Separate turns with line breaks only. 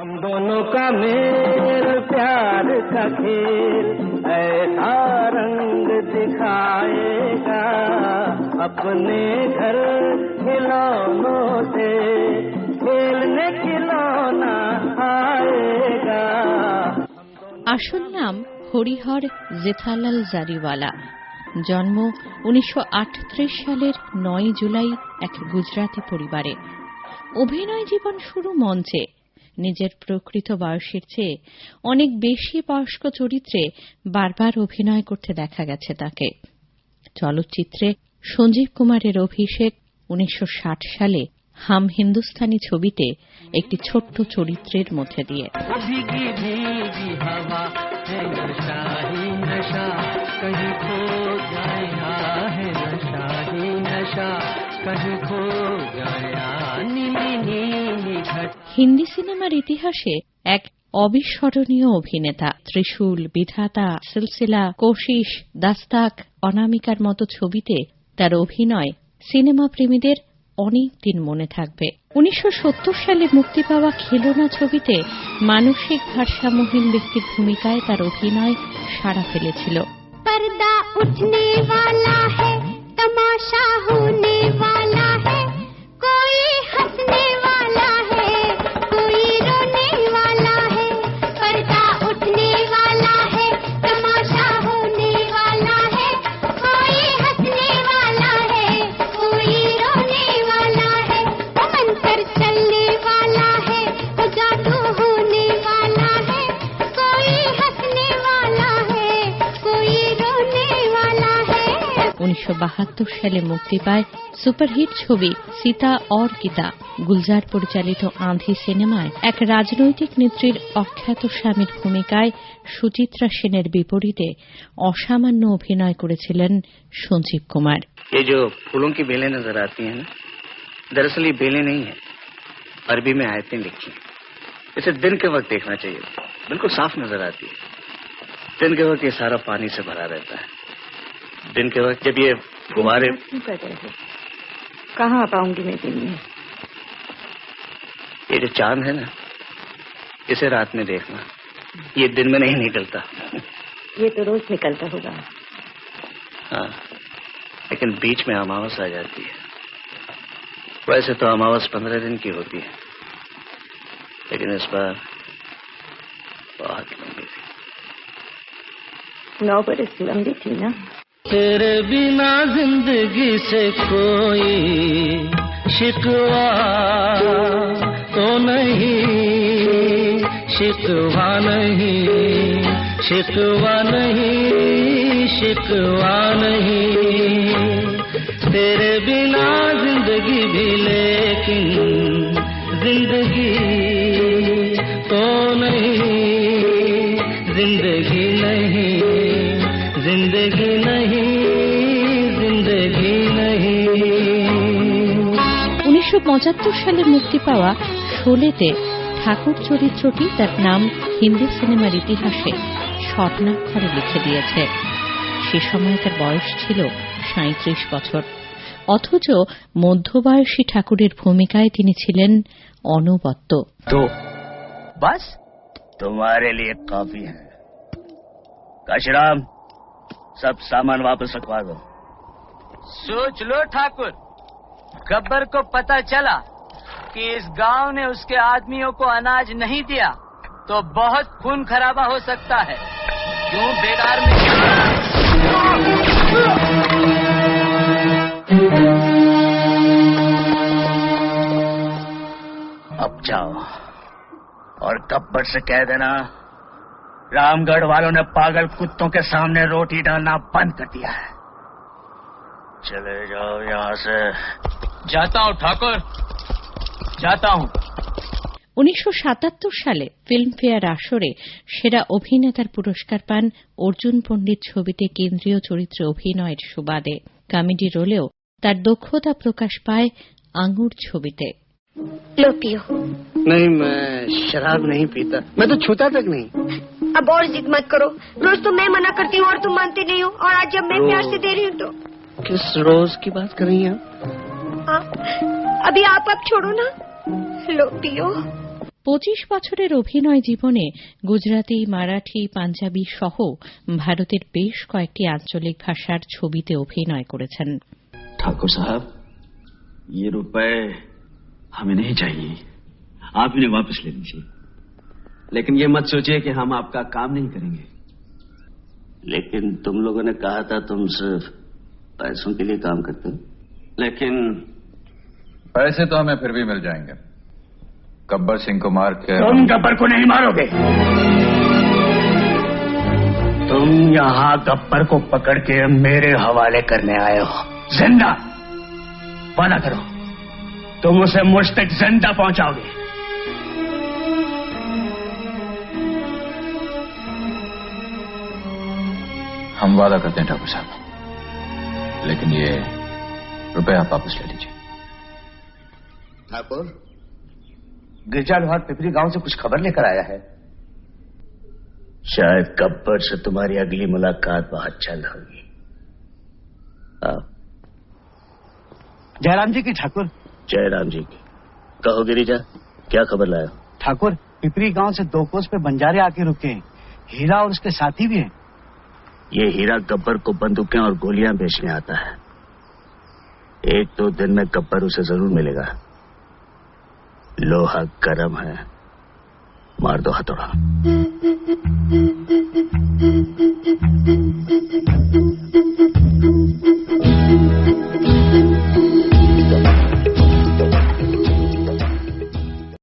हम दोनों का मेल प्यार का खेल ऐसा रंग दिखाएगा अपने घर खिलौनों से खेलने खिलौना आएगा
আসল নাম হরিহর জেঠালাল জারিওয়ালা জন্ম উনিশশো সালের নয় জুলাই এক গুজরাতি পরিবারে অভিনয় জীবন শুরু মঞ্চে নিজের প্রকৃত বয়সের চেয়ে অনেক বেশি বয়স্ক চরিত্রে বারবার অভিনয় করতে দেখা গেছে তাকে চলচ্চিত্রে সঞ্জীব কুমারের অভিষেক উনিশশো সালে হাম হিন্দুস্তানি ছবিতে একটি ছোট্ট চরিত্রের মধ্যে দিয়ে
वो भीगी भीगी हवा है नशा ही नशा कहीं खो गया है नशा ही नशा कहीं खो गया नीली नीली घट
হিন্দি সিনেমার ইতিহাসে এক অবিস্মরণীয় অভিনেতা। ত্রিশূল, বিধাতা, সিলসিলা, কোশিশ, দাস্তাক, অনামিকার মতো ছবিতে তার অভিনয় সিনেমা প্রেমীদের অনেক দিন মনে থাকবে। উনিশশো সত্তর সালে মুক্তি পাওয়া খেলোনা ছবিতে মানসিক ভারসাম্যহীন ব্যক্তির ভূমিকায় তার অভিনয় সাড়া ফেলেছিল।
পর্দা উঠনে তমাশা
হোনে সালে মুক্তি পায় সুপারহিট ছবি সীতা অর গীতা গুলজার পরিচালিত আঁধি সিনেমায় এক রাজনৈতিক নেত্রীর অখ্যাত স্বামীর ভূমিকায় সুচিত্রা সেনের বিপরীতে অসামান্য অভিনয় করেছিলেন সঞ্জীব কুমার
ये जो फूलों की बेलें नजर आती हैं ना दरअसल ये बेलें नहीं है अरबी में आयतें लिखी हैं इसे दिन के वक्त देखना चाहिए बिल्कुल साफ नजर आती है दिन के वक्त ये सारा पानी से भरा रहता है दिन के वक्त जब ये फुहारे
कहाँ पाऊँगी मैं दिन में?
ये जो चाँद है ना इसे रात में देखना। ये दिन में नहीं निकलता।
ये तो रोज निकलता होगा।
हाँ लेकिन बीच में अमावस आ जाती है। वैसे तो अमावस पंद्रह दिन की होती है। लेकिन इस बार बहुत लंबी थी।
नौ बरस लंबी थी ना।
तेरे बिना ज़िंदगी से कोई शिकवा तो नहीं, शिकवा नहीं शिकवा नहीं शिकवा नहीं। तेरे बिना ज़िंदगी भी लेकिन ज़िंदगी तो नहीं, ज़िंदगी नहीं ज़िंदगी नहीं
সালে মুক্তি পাওয়া শোলেতে ঠাকুর চরিত্রটি তার নাম হিন্দি সিনেমার ইতিহাসে স্বর্ণাক্ষরে লিখে দিয়েছে সে সময় তার বয়স ছিল সাঁত্রিশ বছর অথচ মধ্যবয়সী ঠাকুরের ভূমিকায় তিনি ছিলেন অনবদ্য
तो बस तुम्हारे लिए काफी है काशीराम सब सामान वापस रखवा दो
सोच लो ठाकुर गब्बर को पता चला कि इस गाँव ने उसके आदमियों को अनाज नहीं दिया तो बहुत खून खराबा हो सकता है। क्यों बेकार में
अब जाओ, और गब्बर से कह देना, रामगढ़ वालों ने पागल कुत्तों के सामने रोटी डालना बंद कर दिया है। चले जाओ यहाँ से।
जाता हूँ ठाकुर जाता हूँ
উনিশশো সালে ফিল্মফেয়ার আসরে সেরা অভিনেতার পুরস্কার পান অর্জুন পণ্ডিত ছবিতে কেন্দ্রীয় চরিত্রে অভিনয়ের সুবাদে কমেডি রোলেও তার দক্ষতা প্রকাশ পায় আঙ্গুর ছবিতে
लो पियो
नहीं मैं शराब नहीं पीता मैं तो छूता तक नहीं
अब और जिद मत करो रोज तो मैं मना करती हूँ और तुम मानते नहीं हो और आज जब मैं
रोज।
प्यार से दे रही हूँ तो
किस रोज की बात कर रही हैं आप
हाँ, अभी आप अब छोड़ो ना लो पियो
পঁচিশ বছরের অভিনয় জীবনে গুজরাটি মারাঠি পাঞ্জাবি সহ ভারতের বেশ কয়েকটি আঞ্চলিক ভাষার ছবিতে অভিনয় করেছেন
ठाकुर साहब ये रुपए हमें नहीं चाहिए आप इन्हें वापस ले लीजिए लेकिन ये मत सोचिए कि हम आपका काम नहीं करेंगे
लेकिन तुम लोगों ने कहा था तुम सिर्फ पैसों के लिए काम करते हो
लेकिन
पैसे तो हमें फिर भी मिल जाएँगे। गब्बर सिंह को मार के
तुम गब्बर को नहीं मारोगे। तुम यहाँ गब्बर को पकड़ के मेरे हवाले करने आए हो। ज़िंदा। वादा करो। तुम उसे मुझ तक ज़िंदा पहुंचाओगे।
हम वादा करते हैं ठाकुर साहब। लेकिन ये रुपए आप वापस ले लीजिए।
ठाकुर गिरजा लोहार पिपरी गाँव से कुछ खबर लेकर आया है। शायद गब्बर से तुम्हारी अगली मुलाकात बहुत जल्द होगी।
जयराम जी की ठाकुर।
जयराम जी की। कहो गिरिजा क्या खबर लाया?
ठाकुर पिपरी गाँव से दो कोस पे बंजारे आके रुके हैं। हीरा और उसके साथी भी हैं।
ये हीरा गब्बर को बंदूकें और गोलियाँ बेचने आता है। एक दो दिन में गब्बर उसे ज़रूर मिलेगा। लोहा गर्म है। मार दो हथौड़ा